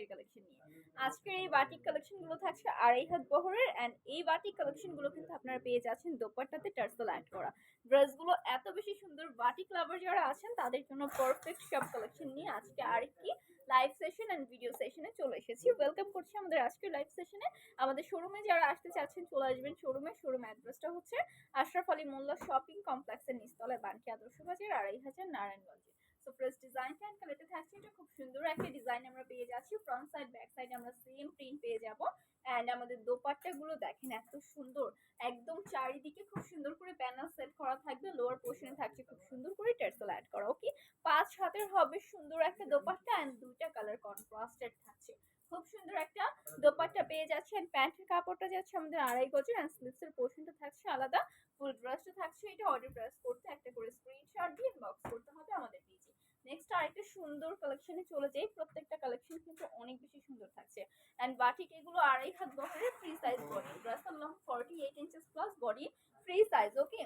বাটিকের কালেকশন নিয়ে। আজকের এই বাটিক কালেকশনগুলো থাকছে আড়াই হাত বহরের অ্যান্ড এই বাটিক কালেকশনগুলো কিন্তু আপনারা পেয়ে যাচ্ছেন দোপাট্টাতে টার্সেল অ্যাড করা। ড্রেসগুলো এত বেশি সুন্দর বাটিক লাভার যারা আছেন, তাদের জন্য পারফেক্ট সব কালেকশন নিয়ে আজকে আরেকটি লাইভ সেশন অ্যান্ড ভিডিও সেশনে চলে এসেছি। ওয়েলকাম করছি আমাদের আজকের লাইভ সেশনে আমাদের শোরুমে যারা আসতে চাচ্ছেন, চলে আসবেন শোরুমে শোরুম অ্যাড্রেসটা হচ্ছে আশরাফ আলী মোল্লা শপিং কমপ্লেক্সের নিচতলায়, বানকি আদর্শ বাজার, আড়াই হাজার নারায়ণগঞ্জে। ফার্স্ট ডিজাইন অ্যান্ড কালারটা থাকছে এটা খুব সুন্দর একটা ডিজাইন আমরা পেয়ে যাচ্ছি। ফ্রন্ট সাইড ব্যাক সাইড আমরা সেম প্রিন্ট পেয়ে যাব। অ্যান্ড আমাদের দোপাট্টা গুলো দেখেন এত সুন্দর। একদম চারিদিকে খুব সুন্দর করে প্যানেল সেট করা থাকবে। লোয়ার পোর্শনে থাকছে খুব সুন্দর করে টেরসেল অ্যাড করা ওকে পাঁচ হাতের হবে সুন্দর একটা দোপাট্টা অ্যান্ড দুইটা কালার কন্ট্রাস্টেড থাকছে। খুব সুন্দর একটা দোপাট্টা পেয়ে যাচ্ছে। অ্যান্ড প্যান্টের কাপড়টা যাচ্ছে আমাদের আড়াই গজের অ্যান্ড স্লিপসের পোর্শনটা থাকছে আলাদা। ফুল ড্রেসটা থাকছে। এটা অর্ডার প্রেস করতে একটা করে স্ক্রিনশট দিয়ে ইনবক্স করতে হবে আমাদের পেজে নেক্সট আরেকটা সুন্দর কালেকশনে চলে যাই। প্রত্যেকটা কালেকশন কিন্তু অনেক বেশি সুন্দর থাকছে। অ্যান্ড বাটিক এগুলো আড়াই হাত বহরের ফ্রি সাইজ বডি ড্রেসের long forty eight inches plus body free size okay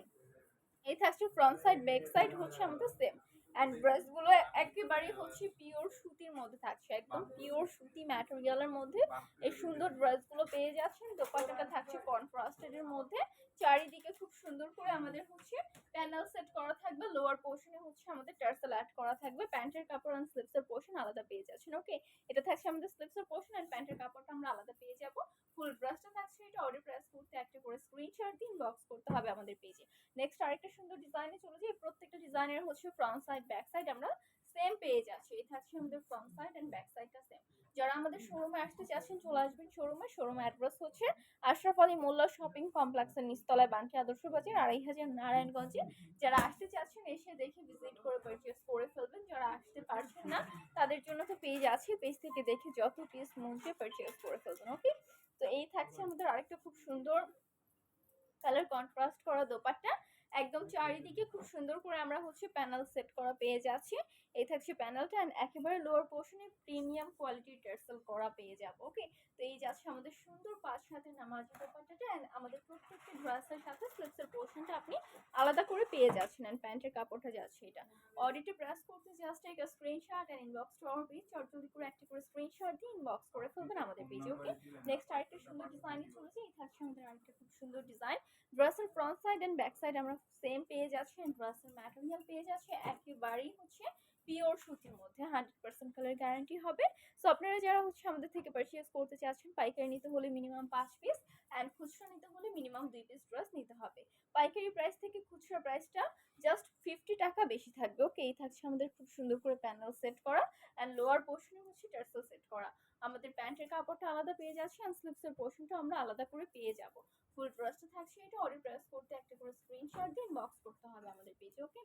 এই থাকছে ফ্রন্ট সাইড ব্যাক সাইড হচ্ছে আমাদের সেম অ্যান্ড ড্রেসগুলো একেবারেই হচ্ছে পিওর সুতির মধ্যে থাকছে। একদম পিওর সুতি ম্যাটেরিয়ালের মধ্যে। এই সুন্দর ড্রেসগুলো পেয়ে যাচ্ছেন। দোপাট্টাটা থাকছে কন্ট্রাস্টেডের মধ্যে। চারিদিকে খুব সুন্দর করে আমাদের হচ্ছে প্যানেল সেট করা থাকবে। লোয়ার পোর্শনে হচ্ছে আমাদের টার্সেল অ্যাড করা থাকবে। প্যান্টের কাপড় অ্যান্ড স্লিপসের পোর্শন আলাদা পেয়ে যাচ্ছেন ওকে এটা থাকছে আমাদের স্লিপসের পোর্শন অ্যান্ড প্যান্টের কাপড়টা আমরা আলাদা পেয়ে যাব। ফুল ড্রেসটা থাকছে এটা অর্ডার প্রেস করতে একটা করে স্ক্রিনশট দিন বক্স করতে হবে আমাদের পেজে নেক্সট আরেকটা সুন্দর ডিজাইনে চলে যাই। প্রত্যেকটা ডিজাইনের হচ্ছে ফ্রন্ট সাইড ব্যাক সাইড আমরা সেম পেয়ে যাচ্ছি এটা থাকছে আমাদের ফ্রন্ট সাইড অ্যান্ড ব্যাক সাইডটা সেম যারা আমাদের শোরুমে আসতে চাচ্ছেন, চলে আসবেন শোরুমে শোরুম অ্যাড্রেস হচ্ছে আশরাফ আলী মোল্লা শপিং কমপ্লেক্সের নিচতলায় বানকি আদর্শ বাজার আড়াই হাজার নারায়ণগঞ্জে। যারা আসতে চাচ্ছেন, এসে দেখে ভিজিট করে পারচেস করে ফেলবেন। যারা আসতে পারছেন না, তাদের জন্য তো পেজ আছে। পেজ থেকে দেখে যত পিস মধ্যে পারচেস করে ফেলবেন ওকে তো এই থাকছে আমাদের আরেকটা খুব সুন্দর কালার কন্ট্রাস্ট করা দোপাট্টা। একদম চারিদিকে খুব সুন্দর করে আমরা হচ্ছে প্যানেল সেট করা পেয়ে যাচ্ছি। এই থাকছে প্যানেলটা অ্যান্ড একেবারে লোয়ার পোর্শনে প্রিমিয়াম কোয়ালিটির টার্সেল করা পেয়ে যাব ওকে তো এই যাচ্ছে আমাদের সুন্দর পাঁচ হাতে নামাজ দোপাট্টাটা অ্যান্ড আমাদের প্রত্যেকটা ড্রেসের সাথে স্লিপসের পোর্শনটা আপনি আলাদা করে পেয়ে যাচ্ছেন অ্যান্ড প্যান্টের কাপড়টা যাচ্ছে এটা। অডিটে প্রেস করতে জাস্ট এক screenshot and inbox to our page চটজলদি করে একটা করে স্ক্রিনশট দিয়ে ইনবক্স করে ফেলবেন আমাদের পেজে ওকে নেক্সট আরেকটা সুন্দর ডিজাইনে চলেছে এই থাকছে আমাদের আরেকটা খুব সুন্দর ডিজাইন ড্রেসের front side and back side আমরা সেম পেয়ে আছে অ্যান্ড ড্রেসের ম্যাটেরিয়াল পেয়ে যাচ্ছে একেবারেই হচ্ছে পিওর সুতির মধ্যে হান্ড্রেড পার্সেন্ট কালার গ্যারান্টি হবে। সো আপনারা যারা হচ্ছে আমাদের থেকে পারচেস করতে চাচ্ছেন, পাইকারি নিতে হলে মিনিমাম পাঁচ পিস অ্যান্ড খুচরা নিতে হলে মিনিমাম দুই পিস ড্রেস নিতে হবে। পাইকারি প্রাইস থেকে খুচরা প্রাইসটা জাস্ট ফিফটি টাকা বেশি থাকবে। ওকে এই থাকছে আমাদের খুব সুন্দর করে প্যানেল সেট করা অ্যান্ড লোয়ার পোর্শনে হচ্ছে টার্সেল সেট করা। আমাদের প্যান্টের কাপড়টা আলাদা পেয়ে যাচ্ছে অ্যান্ড স্লিপসের পোর্শনটা আমরা আলাদা করে পেয়ে যাব। ফুল ড্রেসটা থাকছে এটা অর্ডার প্রেস করতে একটা করে স্ক্রিনশট দিন বক্স করতে হবে আমাদের পেজে ওকে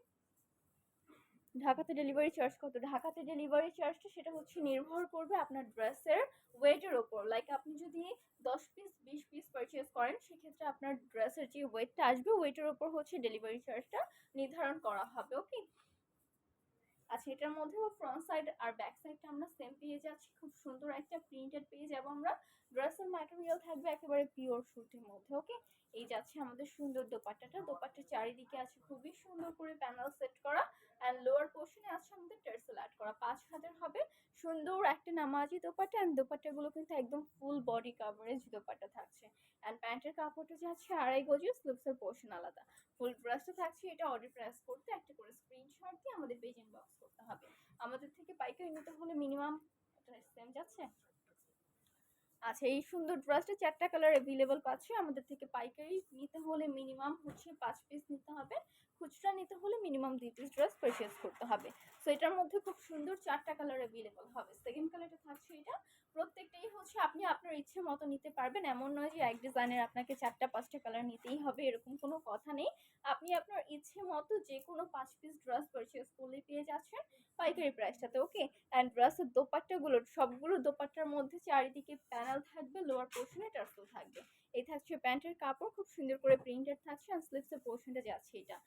ঢাকাতে ডেলিভারি চার্জ কত? ঢাকাতে ডেলিভারি চার্জটা সেটা হচ্ছে নির্ভর করবে আপনার ড্রেসের ওয়েটের ওপর। লাইক আপনি যদি দশ পিস বিশ পিস পারচেস করেন সেক্ষেত্রে আপনার ড্রেসের যে ওয়েটটা আসবে, ওয়েটের ওপর হচ্ছে ডেলিভারি চার্জটা নির্ধারণ করা হবে ওকে আচ্ছা এটার মধ্যেও ফ্রন্ট সাইড আর ব্যাক সাইডটা আমরা সেম পেয়ে যাচ্ছি। খুব সুন্দর একটা প্রিন্টেড পেয়ে যাব আমরা। ড্রেসের ম্যাটেরিয়াল থাকবে একেবারে পিওর সুতির মধ্যে ওকে এই যাচ্ছে আমাদের সুন্দর দোপাট্টাটা। দোপাট্টার চারিদিকে আছে খুবই সুন্দর করে প্যানেল সেট করা। অ্যান্ড লোয়ার পোর্শনে আছে আমাদের টার্সেল অ্যাড করা। পাঁচ হাতের হবে, সুন্দর একটা নামাজি দোপাট্টা অ্যান্ড দোপাট্টাগুলো কিন্তু একদম ফুল বডি কাভারেজ দোপাট্টা থাকছে। অ্যান্ড প্যান্টের কাপড়টা যাচ্ছে আড়াই গজি স্লিপসের পোর্শন আলাদা। ফুল ড্রেসটা থাকছে, এটা অর্ডার প্রেস করতে একটা করে স্ক্রিনশট দিয়ে আমাদের পেজ ইনবক্স করতে হবে। আমাদের থেকে পাইকারি নিতে হলে মিনিমাম সেম যাচ্ছে। আচ্ছা এই সুন্দর ড্রেসটা চারটা কালার অ্যাভেলেবল পাচ্ছে। আমাদের থেকে পাইকারি নিতে হলে মিনিমাম হচ্ছে পাঁচ পিস নিতে হবে খুচরা নিতে হলে মিনিমাম দুই পিস ড্রেস পারচেস করতে হবে। সো এটার মধ্যে খুব সুন্দর চারটা কালার অ্যাভেলেবল হবে। সেকেন্ড কালারটা থাকছে এটা। প্রত্যেকটাই হচ্ছে আপনি আপনার ইচ্ছে মতো নিতে পারবেন। এমন নয় যে এক ডিজাইনের আপনাকে চারটা, পাঁচটা কালার নিতেই হবে, এরকম কোনো কথা নেই। আপনি আপনার ইচ্ছে মতো যে কোনো পাঁচ পিস ড্রেস পারচেস করলে পেয়ে যাচ্ছেন পাইকারি প্রাইসটাতে ওকে অ্যান্ড ড্রেসের দোপাট্টাগুলো, সবগুলো দোপাট্টার মধ্যে চারিদিকে প্যানেল থাকবে লোয়ার পোর্শনে টার্সেল থাকবে। এই থাকছে প্যান্টের কাপড়, খুব সুন্দর করে প্রিন্টেড থাকছে অ্যান্ড স্লিপসের পোর্শনটা যাচ্ছে এটা।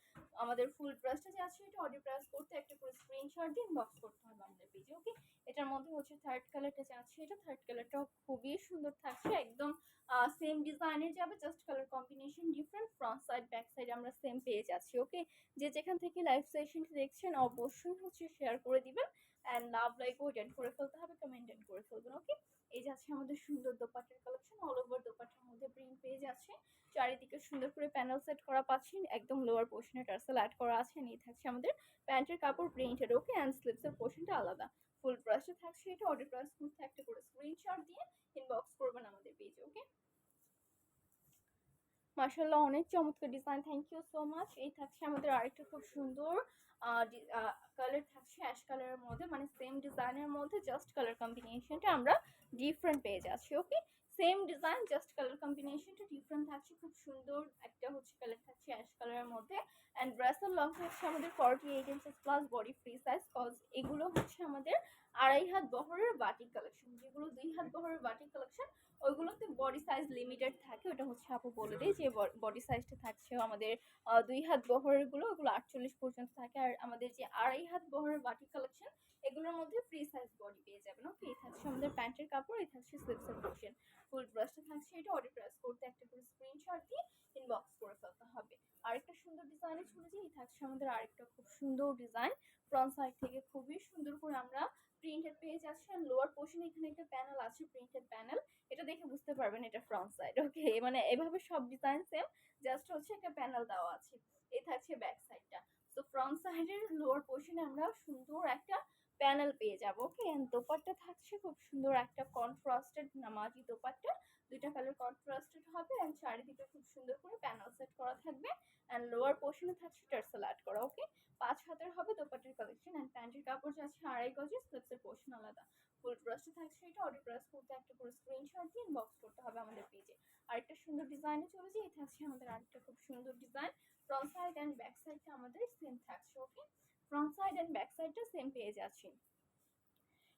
আমাদের ফুল ড্রেসটা যাচ্ছে এটা অর্ডার প্রেস করতে একটা করে স্ক্রিনশট দিয়ে বক্স করতে হবে আমাদের পেজে ওকে এটার মধ্যে হচ্ছে থার্ড কালারটা যাচ্ছে এটা থার্ড কালারটাও খুবই সুন্দর থাকছে, একদম সেম ডিজাইনের যাবে just colour combination different front side back side আমরা সেম পেয়ে যাচ্ছি ওকে যে যেখান থেকে লাইভ সেশনটা দেখছেন, অবশ্যই হচ্ছে শেয়ার করে দিবেন অ্যান্ড লাভ লাইক ওয়েট করে ফেলতে হবে কমেন্ট করে ফেলবেন ওকে এই যাচ্ছে আমাদের সুন্দর দোপাট্টার কালেকশন অল ওভার দোপাট্টার মধ্যে প্রিন্ট পেয়ে যাচ্ছে, চারিদিকে সুন্দর করে প্যানেল সেট করা পাচ্ছেন একদম লোয়ার পোর্শনে টার্সেল অ্যাড করা আছে নিয়ে থাকছে আমাদের প্যান্টের কাপড় প্রিন্টেড ওকে অ্যান্ড স্লিপসের পোর্শনটা আলাদা ফুল প্রাইসটা থাকছে এটা অর্ডার প্রাইস করতে একটা করে স্ক্রিনশট দিয়ে ইনবক্স করবেন আমাদের পেজে ওকে মার্শাল্লাহ অনেক চমৎকার design thank you so much এই থাকছে আমাদের আরেকটা খুব সুন্দর কালার থাকছে অ্যাশ কালারের মধ্যে মানে সেম ডিজাইনের মধ্যে জাস্ট কালার কম্বিনেশনটা আমরা ডিফারেন্ট পেয়ে যাচ্ছি okay same design just colour কম্বিনেশনটা ডিফারেন্ট থাকছে, খুব সুন্দর একটা হচ্ছে কালার থাকছে অ্যাশ কালারের মধ্যে। অ্যান্ড ড্রেসের লং হচ্ছে আমাদের forty eight inches plus body free size cause এগুলো হচ্ছে আমাদের আড়াই হাত বহরের বাটিক কালেকশন যেগুলো দুই হাত বহরের বাটিক কালেকশন ওইগুলোতে বডি সাইজ লিমিটেড থাকে, ওটা হচ্ছে আপু বলে দিই যে বডি সাইজটা থাকছে আমাদের দুই হাত বহরেরগুলো ওগুলো আটচল্লিশ পর্যন্ত থাকে। আর আমাদের যে আড়াই হাত বহরের বাটিক কালেকশন এগুলোর মধ্যে ফ্রি সাইজ বডি পেয়ে যাবেন ওকে এই থাকছে আমাদের প্যান্টের কাপড়, এই থাকছে স্লিপসের পোর্শন ফুল ব্রাশটা থাকছে এটা অর্ডার প্রেস করতে একটা করে স্ক্রিনশট দিয়ে ইনবক্স করে ফেলতে হবে। আরেকটা সুন্দর ডিজাইনে চলে যাই এই থাকছে আমাদের আরেকটা খুব সুন্দর ডিজাইন ফ্রন্ট সাইড থেকে খুবই সুন্দর করে আমরা প্রিন্টেড পেয়ে যাচ্ছি আর লোয়ার পোর্শনে এখানে একটা প্যানেল আছে প্রিন্টেড প্যানেল এটা দেখে বুঝতে পারবেন এটা ফ্রন্ট সাইড ওকে মানে এভাবে সব ডিজাইন সেম জাস্ট হচ্ছে একটা প্যানেল দেওয়া আছে, এই থাকছে ব্যাক সাইডটা তো ফ্রন্ট সাইডের লোয়ার পোর্শনে আমরা সুন্দর একটা প্যানেল পেয়ে যাব ওকে দোপাট্টা থাকছে খুব সুন্দর একটা কন্ট্রাস্টেড নামাজি দোপাট্টা। দুইটা কালার কন্ট্রাস্টেড হবে অ্যান্ড চারিদিকে খুব সুন্দর করে প্যানেল সেট করা থাকবে। অ্যান্ড লোয়ার পোর্শনে থাকছে টার্সেল অ্যাড করা ওকে পাঁচ হাতের হবে দোপাট্টার কালেকশন অ্যান্ড প্যান্টের কাপড় যাচ্ছে আড়াই গজে স্লিপসের পোর্শন আলাদা। ফুল ব্রাশটা থাকছে এটা অর্ডার প্রেস করতে একটা করে স্ক্রিনশট দিয়ে ইনবক্স করতে হবে আমাদের পেজে আরেকটা সুন্দর ডিজাইনে চলে যাই, এই থাকছে আমাদের আরেকটা খুব সুন্দর design front side and back সাইডটা আমাদের সেম থাকছে okay front side and back সাইডটা সেম পেয়ে যাচ্ছি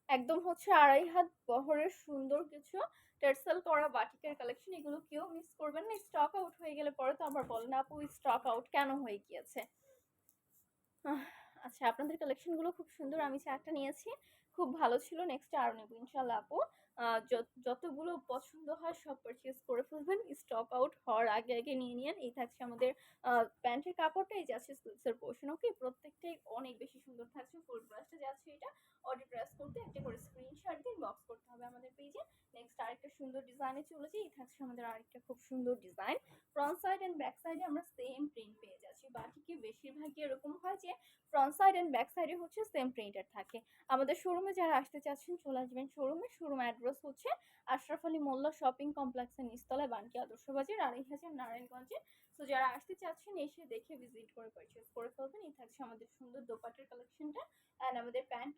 একদম হচ্ছে আড়াই হাত বহরের সুন্দর কিছু টার্সেল করা বাটিকের কালেকশন এগুলো কেউ মিস করবেন না। স্টক আউট হয়ে গেলে পরে তো আবার বলেন, আপু স্টক আউট কেন হয়ে গিয়েছে? আচ্ছা আপনাদের কালেকশনগুলো খুব সুন্দর। আমি চারটা নিয়েছি। খুব ভালো ছিল। নেক্সট আরও নেব ইনশাল্লাহ আপু। যতগুলো পছন্দ হয় সব পারচেজ করে ফেলবেন। স্টক আউট হওয়ার আগে আগে নিয়ে নিন। এই থাকছে আমাদের প্যান্টের কাপড়টা এই যাচ্ছে স্লিপসের পোর্শন ওকে প্রত্যেকটাই অনেক বেশি সুন্দর থাকছে। ফুল ব্রাশটা যাচ্ছে এটা। অর্ডার প্রেস করতে একটা করে স্ক্রিনশট দিয়ে বক্স করতে হবে আমাদের পেজে নেক্সট আরেকটা সুন্দর ডিজাইনে চলে যাই। এই থাকছে আমাদের আরেকটা খুব সুন্দর design front side and back সাইডে আমরা সেম প্রিন্ট পেয়ে যাচ্ছি। বাটিকে বেশিরভাগই এরকম হয় যে ফ্রন্ট সাইড অ্যান্ড ব্যাক সাইডে হচ্ছে সেম প্রিন্টার থাকে। আমাদের শোরুমে যারা আসতে চাচ্ছেন, চলে আসবেন শোরুমে শোরুম অ্যাড্রেস হচ্ছে আশরাফ আলী মোল্লা শপিং কমপ্লেক্সের নিচতলায় বানকি আদর্শ বাজার আড়াই হাজার নারায়ণগঞ্জে। তো যারা আসতে চাচ্ছেন, এসে দেখে ভিজিট করে পারচেস করে ফেলবেন। এই থাকছে আমাদের সুন্দর দোপাটের কালেকশনটা অ্যান্ড আমাদের প্যান্ট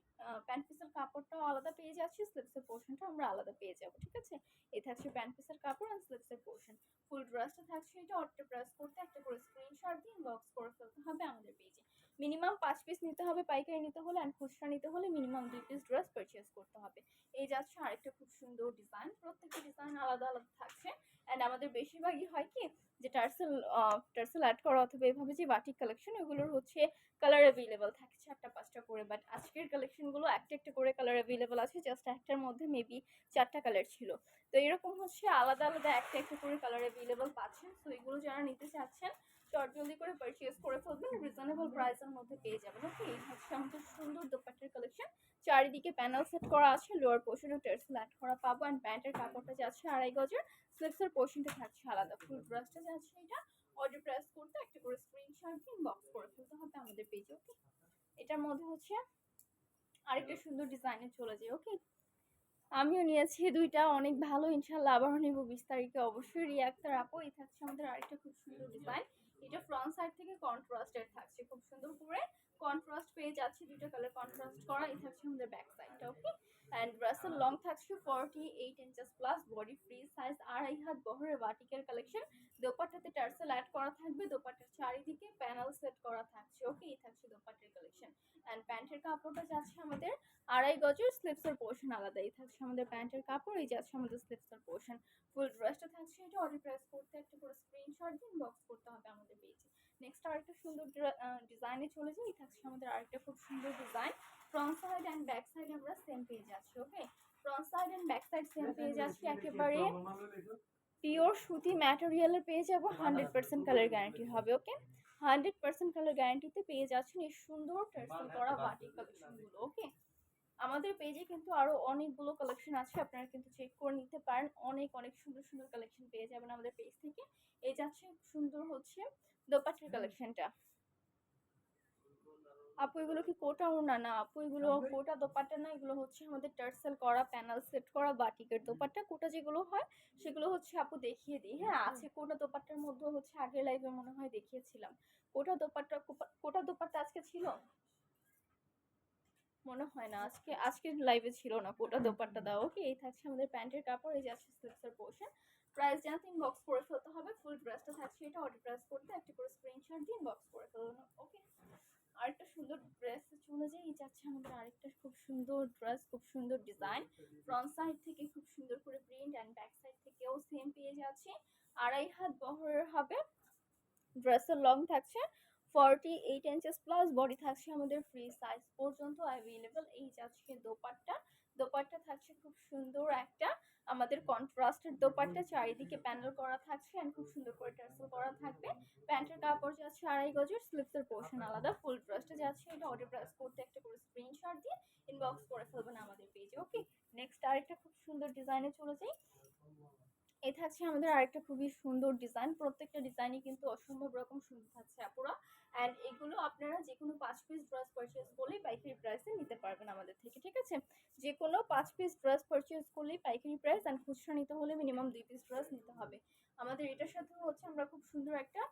প্যান্ট পিসের কাপড়টাও আলাদা পেয়ে যাচ্ছি। স্লিপসের পোর্শনটা আমরা আলাদা পেয়ে যাব, ঠিক আছে? এই থাকছে প্যান্ট পিসের কাপড় অ্যান্ড স্লিপসের পোর্শন ফুল ড্রেসটা থাকছে এটা অর্ডার প্রেস করতে, একটা করে স্ক্রিনশট দিয়ে বক্স করে ফেলতে হবে আমাদের পেজে মিনিমাম পাঁচ পিস নিতে হবে, পাইকারি নিতে হলে অ্যান্ড খুচরা নিতে হলে মিনিমাম দুই পিস ড্রেস পারচেস করতে হবে। এই যাচ্ছে আরেকটা খুব সুন্দর ডিজাইন প্রত্যেকটা ডিজাইন আলাদা আলাদা থাকছে। অ্যান্ড আমাদের বেশিরভাগই হয় কি যে টার্সেল টার্সেল অ্যাড করা অথবা এভাবে যে বাটিক কালেকশন ওগুলোর হচ্ছে কালার অ্যাভেলেবেল থাকে চারটা, পাঁচটা করে। বাট আজকের কালেকশনগুলো একটা একটা করে কালার অ্যাভেলেবেল আছে জাস্ট একটার মধ্যে মেবি চারটা কালার ছিল। তো এরকম হচ্ছে আলাদা আলাদা একটা একটা করে কালার অ্যাভেলেবেল পাচ্ছেন। তো এগুলো যারা নিতে চাচ্ছেন জলদি করে পারচেজ করে ফেলবেন রিজনেবল প্রাইসের মধ্যে পেয়ে যাবেন ওকে এই হচ্ছে আমাদের সুন্দর দোপাট্টার কালেকশন চারিদিকে প্যানেল সেট করা আছে লোয়ার পোর্শনে টেরসেল অ্যাড করা পাবো অ্যান্ড প্যান্টের কাপড়টা যাচ্ছে আড়াই গজের। স্লিপসের পোর্শনটা থাকছে আলাদা। ফুল ব্রাশটা যাচ্ছে এটা। অর্ডার প্রেস করতে একটা করে স্ক্রিনশট দিয়ে বক্স করে ফেলতে হবে আমাদের পেজে ওকে এটার মধ্যে হচ্ছে আরেকটা সুন্দর ডিজাইনে চলে যায় ওকে আমিও নিয়েছি দুইটা, অনেক ভালো। ইনশাল্লাহ আবারও নিব বিশ তারিখে অবশ্যই রিয়াক্টার আপো এই থাকছে আমাদের আরেকটা খুব সুন্দর ডিজাইন এটা ফ্রন্ট সাইড থেকে কন্ট্রাস্টেড থাকছে, খুব সুন্দর করে। কন্ট্রাস্ট পেয়ে যাচ্ছে দুটো কালার কন্ট্রাস্ট করা, এই থাকছে আমাদের ব্যাক সাইডটা ওকে অ্যান্ড ড্রেসের লং থাকছে forty eight inches plus body free size আড়াই হাত বহরের বাটিকের কালেকশন দোপাট্টাতে টার্সেল অ্যাড করা থাকবে, দোপাট্টার চারিদিকে প্যানেল সেট করা থাকছে। ওকে এই থাকছে দোপাট্টার কালেকশন অ্যান্ড প্যান্টের কাপড়টা যাচ্ছে আমাদের আড়াই গজের স্লিপসের পোর্শন আলাদা। এই থাকছে আমাদের প্যান্টের কাপড়, এই যাচ্ছে আমাদের স্লিপসের পোর্শন ফুল ড্রেসটা থাকছে এটা অর্ডার প্রেস করতে একটা করে স্ক্রিনশট দিন বক্স করতে হবে আমাদের পেজে নেক্সট আরেকটা সুন্দর ডিজাইনে চলে যাই। থাকছে আমাদের আরেকটা খুব সুন্দর design front side and back side আমরা সেম পেয়ে যাচ্ছি okay front side and back side same পেয়ে যাচ্ছি একেবারে পিওর সুতি ম্যাটেরিয়ালের পেয়ে যাব হান্ড্রেড পার্সেন্ট কালার গ্যারান্টি হবে ওকে হান্ড্রেড পার্সেন্ট কালার গ্যারান্টিতে পেয়ে যাচ্ছেন এই সুন্দর টার্সেল করা বাটিক কালেকশনগুলো ওকে আমাদের পেজে কিন্তু আরও অনেকগুলো কালেকশন আছে আপনারা কিন্তু চেক করে নিতে পারেন। অনেক অনেক সুন্দর সুন্দর কালেকশন পেয়ে যাবেন আমাদের পেজ থেকে। এই যাচ্ছে সুন্দর হচ্ছে দোপাট্টার কালেকশনটা আপু এগুলো কি কোটা ওড়না? না আপু এগুলো কোটা দোপাট্টা না এগুলো হচ্ছে আমাদের টার্সেল করা প্যানেল সেট করা বাটিকের দোপাট্টা। কোটা যেগুলো হয় সেগুলো হচ্ছে আপু দেখিয়ে দিই। হ্যাঁ আছে কোটা দোপাট্টার মধ্যে হচ্ছে আগের লাইভে মনে হয় দেখিয়েছিলাম। কোটা দোপাট্টা কোটা দোপাট্টা আজকে ছিল? মনে হয় না। আজকে আজকে লাইভে ছিল না। কোটা দোপাট্টা দাও। ওকে এই থাকছে আমাদের প্যান্টের কাপড় এই যে আছে স্লিপসের পোর্শন প্রাইস জানতে ইনবক্স করে ফেলতে হবে। ফুল ড্রেসটা থাকছে এটা অর্ডার প্রেস করতে একটা করে স্ক্রিনশট দিয়ে ইনবক্স করে ফেলুন ওকে আরেকটা সুন্দর ড্রেস চলে যাই যাচ্ছে আমাদের আরেকটা খুব সুন্দর ড্রেস খুব সুন্দর ডিজাইন ফ্রন্ট সাইড থেকে খুব সুন্দর করে প্রিন্ট অ্যান্ড ব্যাক সাইড থেকেও সেম পেয়ে যাচ্ছে। আড়াই হাত বহরের হবে। ড্রেসের লং থাকছে। Forty eight inches plus body থাকছে আমাদের ফ্রি সাইজ পর্যন্ত অ্যাভেলেবল এই যাচ্ছে দোপাট্টা। দোপাট্টা থাকছে খুব সুন্দর একটা। আমাদের কন্ট্রাস্টের দোপাট্টা চারিদিকে প্যানেল করা থাকছে অ্যান্ড খুব সুন্দর করে টার্সেল করা থাকবে। প্যান্টের কাপড় যাচ্ছে আড়াই গজের স্লিপসের পোর্শন আলাদা। ফুল ড্রেসটা যাচ্ছে এটা অর্ডার প্রেস করতে একটা করে স্ক্রিনশট দিয়ে ইনবক্স করে ফেলবেন আমাদের পেজে ওকে নেক্সট আরেকটা খুব সুন্দর ডিজাইনে চলে যাই। এই থাকছে আমাদের আরেকটা খুবই সুন্দর ডিজাইন প্রত্যেকটা ডিজাইনই কিন্তু অসম্ভব রকম সুন্দর থাকছে আপুরা। অ্যান্ড এগুলো আপনারা যে কোনো পাঁচ পিস ড্রেস পারচেস করলেই পাইকারি প্রাইসে নিতে পারবেন আমাদের থেকে, ঠিক আছে? যে কোনো পাঁচ পিস ড্রেস পারচেস করলেই পাইকারি প্রাইস অ্যান্ড খুচরা নিতে হলে মিনিমাম দুই পিস ড্রেস নিতে হবে। আমাদের এটার সাথে হচ্ছে আমরা খুব সুন্দর একটা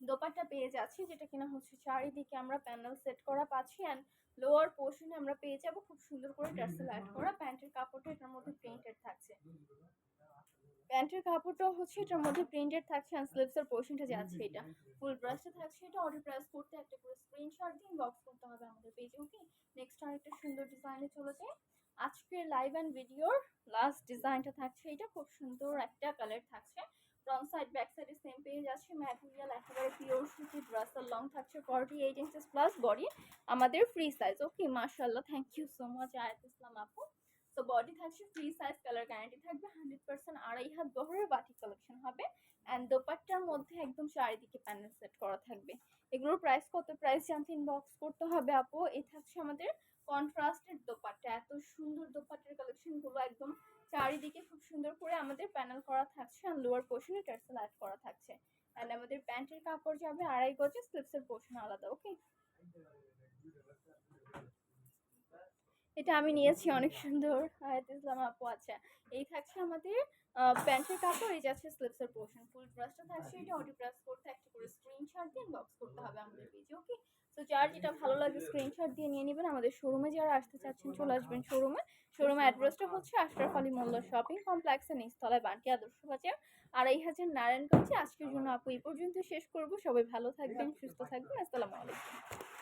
দোপাট্টা পেয়ে যাচ্ছি, যেটা কিনা হচ্ছে চারিদিকে আমরা প্যানেল সেট করা পাচ্ছি অ্যান্ড লোয়ার পোর্শনে আমরা পেয়ে যাব, খুব সুন্দর করে টার্সেল অ্যাড করা। প্যান্টের কাপড়টা এটার মধ্যে প্রিন্টেড থাকছে। প্যান্টের কাপড়টা হচ্ছে এটার মধ্যে প্রিন্টেড থাকছে অ্যান্ড স্লিপসের পোর্শনটা যাচ্ছে এটা। ফুল ব্রাশটা থাকছে এটা অর্ডার প্রেস করতে একটা করে স্ক্রিনশট দিয়ে বক্স করতে হবে আমাদের পেজে ওকে নেক্সট আর একটা সুন্দর ডিজাইনে চলে যায় আজকের লাইভ অ্যান্ড ভিডিওর লাস্ট ডিজাইনটা থাকছে এটা খুব সুন্দর একটা কালার থাকছে। ফ্রন্ট সাইড ব্যাক সাইডে সেম পেয়ে যাচ্ছে ম্যাটেরিয়াল একেবারে পিওর সুতি ড্রেসের লং থাকছে forty eight inches plus body আমাদের ফ্রি সাইজ ওকে মার্শাল্লাহ thank you so much Ayat Islam আপু। তো বডি থাকছে ফ্রি সাইজ কালার গ্যারান্টি থাকবে হান্ড্রেড পার্সেন্ট আড়াই হাত বহরের বাটিক কালেকশন হবে অ্যান্ড দোপাট্টার মধ্যে একদম চারিদিকে প্যানেল সেট করা থাকবে। এগুলোর প্রাইস কত? প্রাইস জানতে ইনবক্স করতে হবে আপু। এই থাকছে আমাদের কন্ট্রাস্টেড দোপাট্টা। এত সুন্দর দোপাট্টার কালেকশনগুলো একদম চারিদিকে খুব সুন্দর করে আমাদের প্যানেল করা থাকছে আর লোয়ার পোর্শনে টার্সেল অ্যাড করা থাকছে। অ্যান্ড আমাদের প্যান্টের কাপড় যাবে আড়াই গজে স্লিপসের পোর্শন আলাদা ওকে এটা আমি নিয়েছি অনেক সুন্দর। হায়াত ইসলাম আপু আচ্ছা এই থাকছে আমাদের প্যান্টের কাপড়, এই যাচ্ছে স্লিপসের পোর্শন ফুল ড্রেসটা থাকছে এটা অডি প্রেস করতে একটা করে স্ক্রিনশট দিয়ে বক্স করতে হবে আমাদের পেজে ওকে তো যার যেটা ভালো লাগে স্ক্রিনশট দিয়ে নিয়ে নেবেন। আমাদের শোরুমে যারা আসতে চাচ্ছেন, চলে আসবেন শোরুমে শোরুমে অ্যাড্রেসটা হচ্ছে আশরাফ আলী মোল্লা শপিং কমপ্লেক্সের নিচতলায় বান্টি আদর্শ বাজার। আড়াই হাজার নারায়ণগঞ্জে আজকের জন্য আপু এই পর্যন্ত শেষ করব। সবাই ভালো থাকবেন, সুস্থ থাকবেন। আসসালামু আলাইকুম।